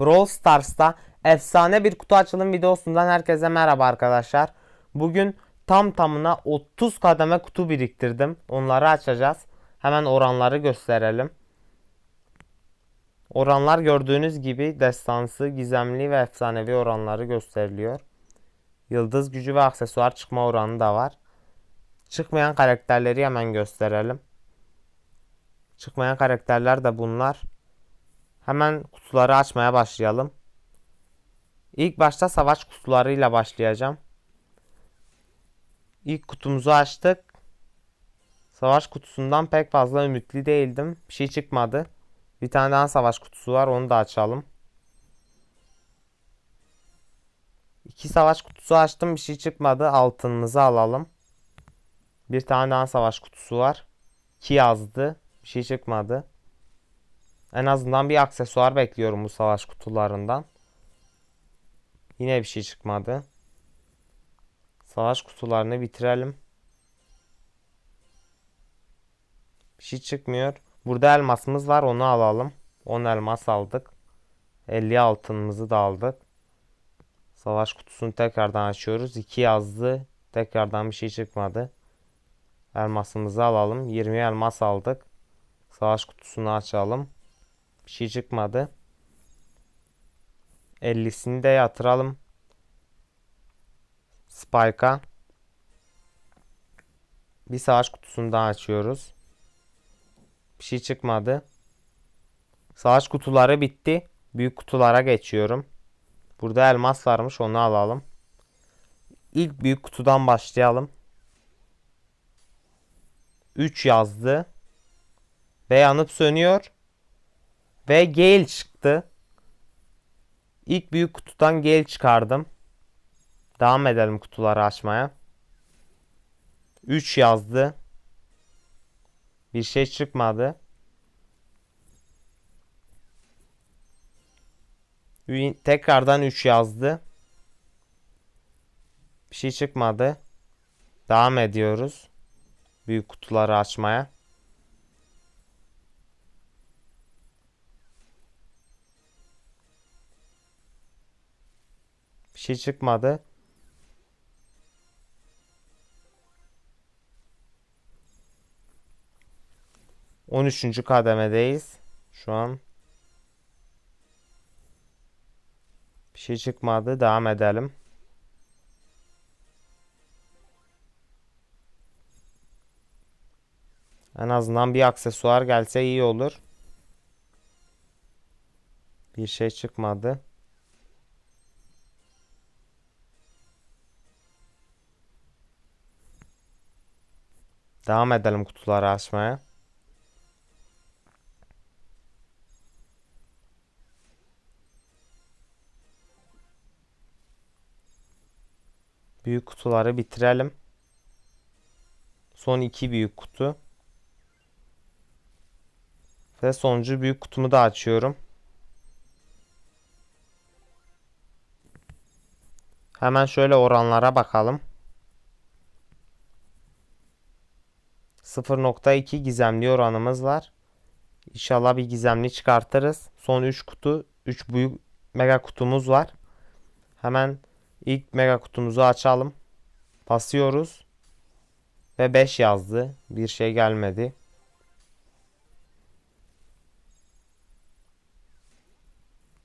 Brawl Stars'ta efsane bir kutu açılım videosundan herkese merhaba arkadaşlar. Bugün tam tamına 30 kademe kutu biriktirdim. Onları açacağız. Hemen oranları gösterelim. Oranlar gördüğünüz gibi destansı, gizemli ve efsanevi oranları gösteriliyor. Yıldız gücü ve aksesuar çıkma oranı da var. Çıkmayan karakterleri hemen gösterelim. Çıkmayan karakterler de bunlar. Hemen kutuları açmaya başlayalım. İlk başta savaş kutularıyla başlayacağım. İlk kutumuzu açtık. Savaş kutusundan pek fazla ümitli değildim. Bir şey çıkmadı. Bir tane daha savaş kutusu var. Onu da açalım. İki savaş kutusu açtım. Bir şey çıkmadı. Altınımızı alalım. Bir tane daha savaş kutusu var. 2 yazdı. Bir şey çıkmadı. En azından bir aksesuar bekliyorum bu savaş kutularından. Yine bir şey çıkmadı. Savaş kutularını bitirelim. Bir şey çıkmıyor. Burada elmasımız var onu alalım. 10 elmas aldık. 50 altınımızı da aldık. Savaş kutusunu tekrardan açıyoruz. 2 yazdı. Tekrardan bir şey çıkmadı. Elmasımızı alalım. 20 elmas aldık. Savaş kutusunu açalım. Bir şey çıkmadı. 50'sini de yatıralım. Spike'a. Bir savaş kutusunu daha açıyoruz. Bir şey çıkmadı. Savaş kutuları bitti. Büyük kutulara geçiyorum. Burada elmas varmış onu alalım. İlk büyük kutudan başlayalım. 3 yazdı. Ve yanıp sönüyor. Ve Gale çıktı. İlk büyük kutudan Gale çıkardım. Devam edelim kutuları açmaya. 3 yazdı. Bir şey çıkmadı. Tekrardan 3 yazdı. Bir şey çıkmadı. Devam ediyoruz. Büyük kutuları açmaya. Şey çıkmadı. On üçüncü kademedeyiz. Şu an. Bir şey çıkmadı. Devam edelim. En azından bir aksesuar gelse iyi olur. Bir şey çıkmadı. Devam edelim kutuları açmaya. Büyük kutuları bitirelim. Son iki büyük kutu. Ve sonuncu büyük kutumu da açıyorum. Hemen şöyle oranlara bakalım. 0.2 gizemli oranımız var. İnşallah bir gizemli çıkartırız. Son 3 kutu, 3 büyük mega kutumuz var. Hemen ilk mega kutumuzu açalım. Basıyoruz. Ve 5 yazdı. Bir şey gelmedi.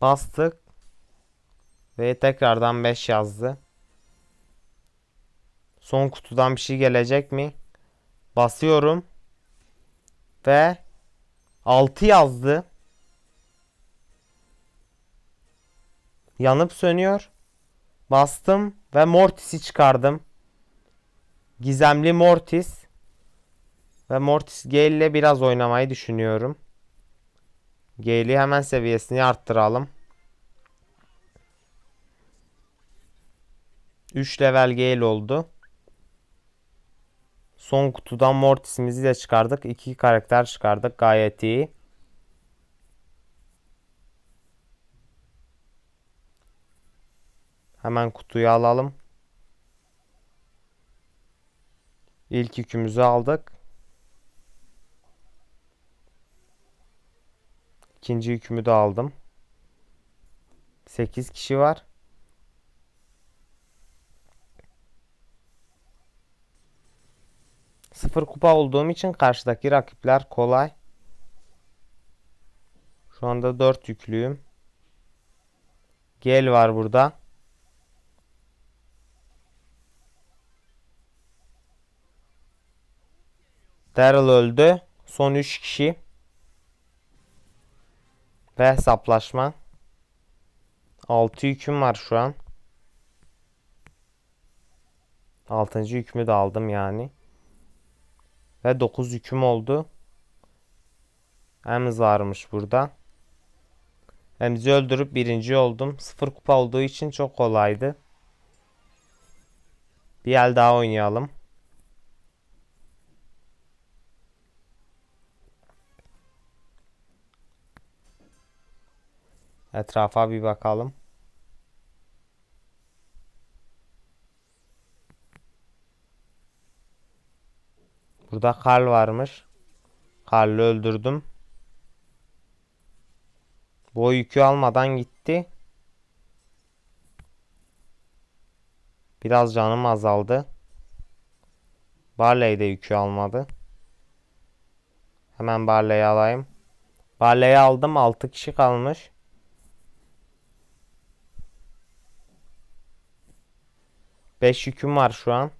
Bastık. Ve tekrardan 5 yazdı. Son kutudan bir şey gelecek mi? Basıyorum. Ve 6 yazdı. Yanıp sönüyor. Bastım ve Mortis'i çıkardım. Gizemli Mortis. Ve Mortis Gale ile biraz oynamayı düşünüyorum. Gale'i hemen seviyesini arttıralım. 3 level Gale oldu. Son kutudan Mortis'imizi de çıkardık. 2 karakter çıkardık. Gayet iyi. Hemen kutuyu alalım. İlk yükümüzü aldık. İkinci yükümü de aldım. 8 kişi var. Sıfır kupa olduğum için karşıdaki rakipler kolay. Şu anda 4 yüklüyüm. Gel var burada. Daryl öldü. Son 3 kişi. Ve hesaplaşma. 6 yüküm var şu an. 6. yükümü de aldım yani. Ve 9 yüküm oldu. Emz varmış burada. Emzi öldürüp birinci oldum. Sıfır kupa olduğu için çok kolaydı. Bir el daha oynayalım. Etrafa bir bakalım. Burada Karl varmış. Karl'ı öldürdüm. Bu yükü almadan gitti. Biraz canım azaldı. Barley de yükü almadı. Hemen Barley'i alayım. Barley'i aldım. 6 kişi kalmış. Beş yüküm var şu an.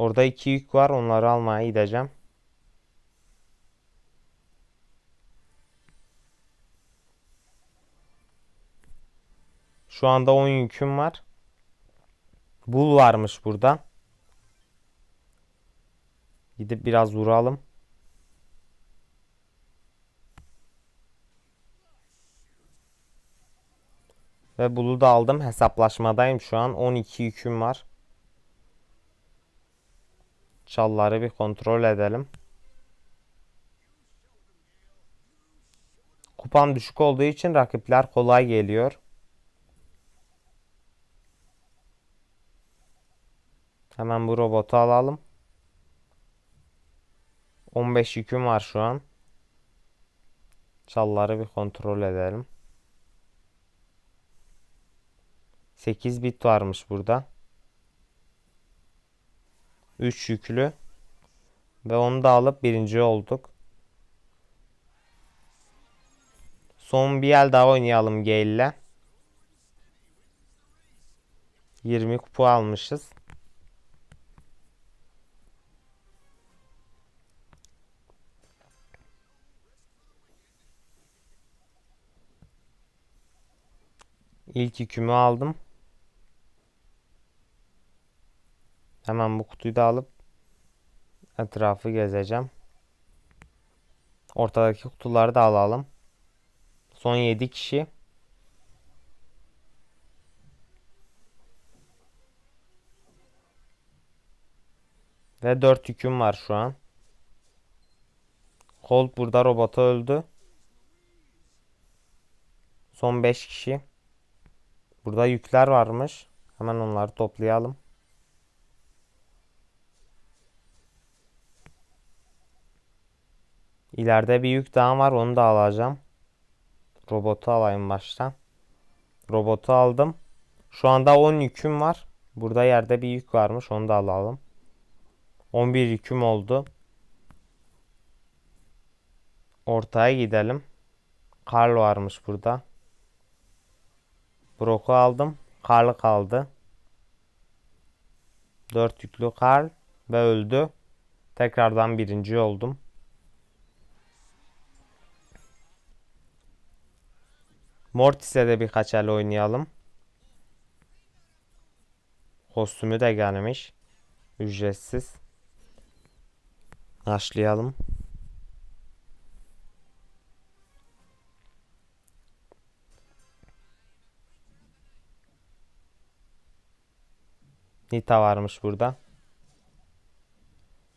Orada iki yük var. Onları almaya gideceğim. Şu anda 10 yüküm var. Bul varmış burada. Gidip biraz vuralım. Ve bulu da aldım. Hesaplaşmadayım şu an. 12 yüküm var. Çalları bir kontrol edelim. Kupam düşük olduğu için rakipler kolay geliyor. Hemen bu robotu alalım. 15 yüküm var şu an. Çalları bir kontrol edelim. 8 bit varmış burada. 3 yüklü. Ve onu da alıp birinci olduk. Son bir el daha oynayalım Gale ile. 20 kupa almışız. İlk yükümü aldım. Hemen bu kutuyu da alıp etrafı gezeceğim. Ortadaki kutuları da alalım. Son 7 kişi. Ve 4 yüküm var şu an. Colt burada robota öldü. Son 5 kişi. Burada yükler varmış. Hemen onları toplayalım. İleride bir yük daha var. Onu da alacağım. Robotu alayım baştan. Robotu aldım. Şu anda 10 yüküm var. Burada yerde bir yük varmış. Onu da alalım. 11 yüküm oldu. Ortaya gidelim. Karl varmış burada. Brock'u aldım. Karl kaldı. 4 yüklü Karl ve öldü. Tekrardan birinci oldum. Mortis'e de birkaç el oynayalım. Kostümü de gelmiş. Ücretsiz. Başlayalım. Nita varmış burada.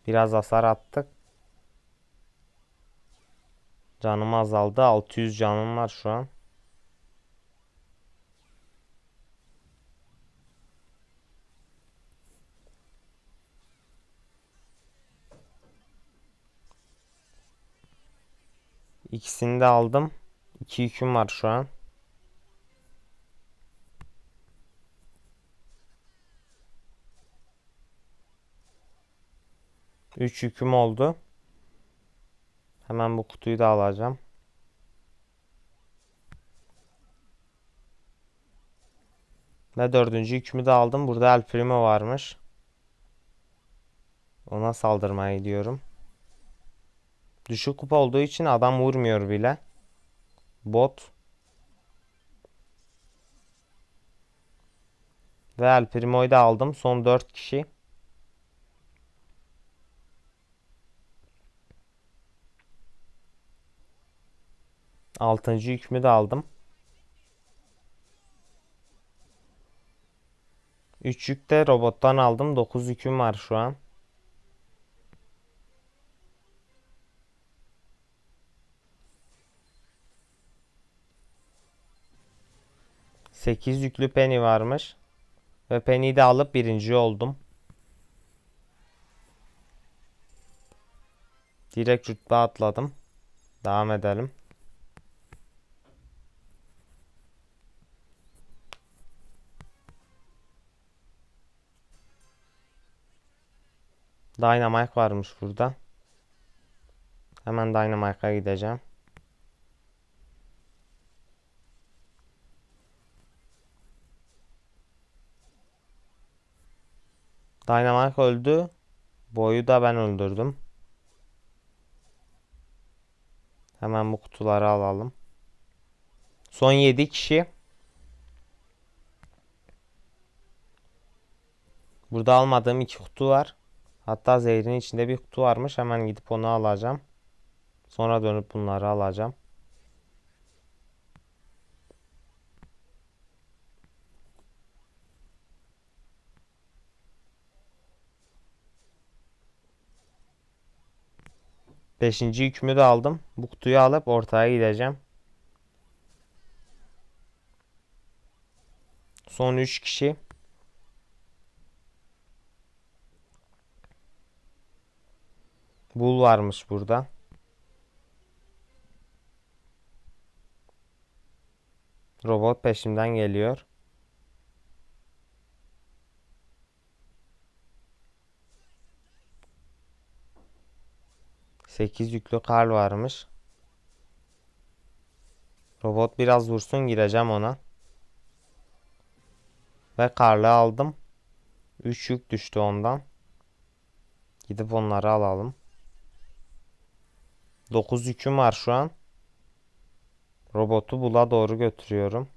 Biraz hasar attık. Canım azaldı. 600 canım var şu an. İkisini de aldım. 2 yüküm var şu an. Üç yüküm oldu. Hemen bu kutuyu da alacağım. Ve dördüncü yükümü de aldım. Burada El Primo varmış. Ona saldırmaya gidiyorum. Düşük kupa olduğu için adam vurmuyor bile. Bot. Ve El Primo'yu da aldım. Son 4 kişi. Altıncı yükümü de aldım. 3 yük de robottan aldım. 9 yüküm var şu an. Sekiz yüklü Penny varmış. Ve Penny'yi de alıp birinci oldum. Direkt rütbe atladım. Devam edelim. Dynamite varmış burada. Hemen Dynamite'a gideceğim. Dynamite öldü. Boyu da ben öldürdüm. Hemen bu kutuları alalım. Son 7 kişi. Burada almadığım 2 kutu var. Hatta zehrin içinde bir kutu varmış. Hemen gidip onu alacağım. Sonra dönüp bunları alacağım. Beşinci yükümü de aldım. Bu kutuyu alıp ortaya gideceğim. Son 3 kişi. Bul varmış burada. Robot peşimden geliyor. Sekiz yüklü kar varmış. Robot biraz vursun gireceğim ona. Ve karlı aldım. 3 yük düştü ondan. Gidip onları alalım. 9 yüküm var şu an. Robotu bula doğru götürüyorum.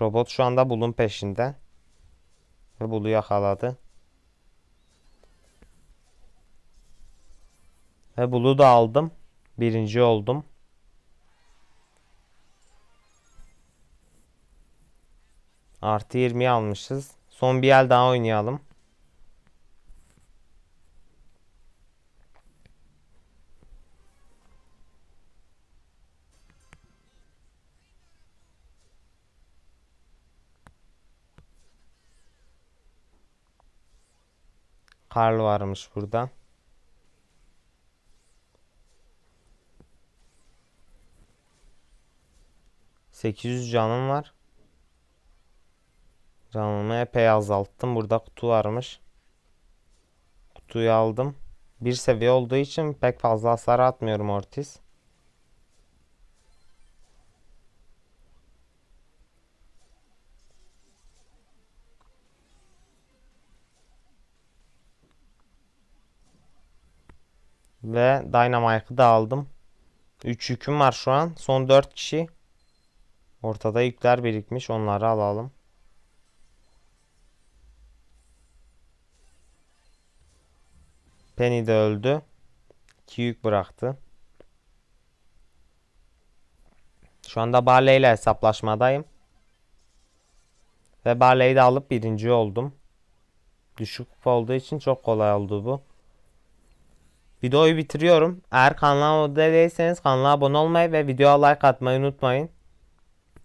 Robot şu anda bulun peşinde. Ve bulu yakaladı. Ve bulu da aldım. Birinci oldum. Artı 20 almışız. Son bir el daha oynayalım. Karl varmış burada. Sekiz yüz canım var. Canımı epey azalttım. Burada kutu varmış. Kutuyu aldım. Bir seviye olduğu için pek fazla hasar atmıyorum Ortiz. Ve Dynamite'ı da aldım. 3 yüküm var şu an. Son 4 kişi. Ortada yükler birikmiş. Onları alalım. Penny de öldü. 2 yük bıraktı. Şu anda Barley ile hesaplaşmadayım. Ve Barley'i de alıp birinci oldum. Düşük olduğu için çok kolay oldu bu. Videoyu bitiriyorum. Eğer kanala abone değilseniz kanala abone olmayı ve videoya like atmayı unutmayın.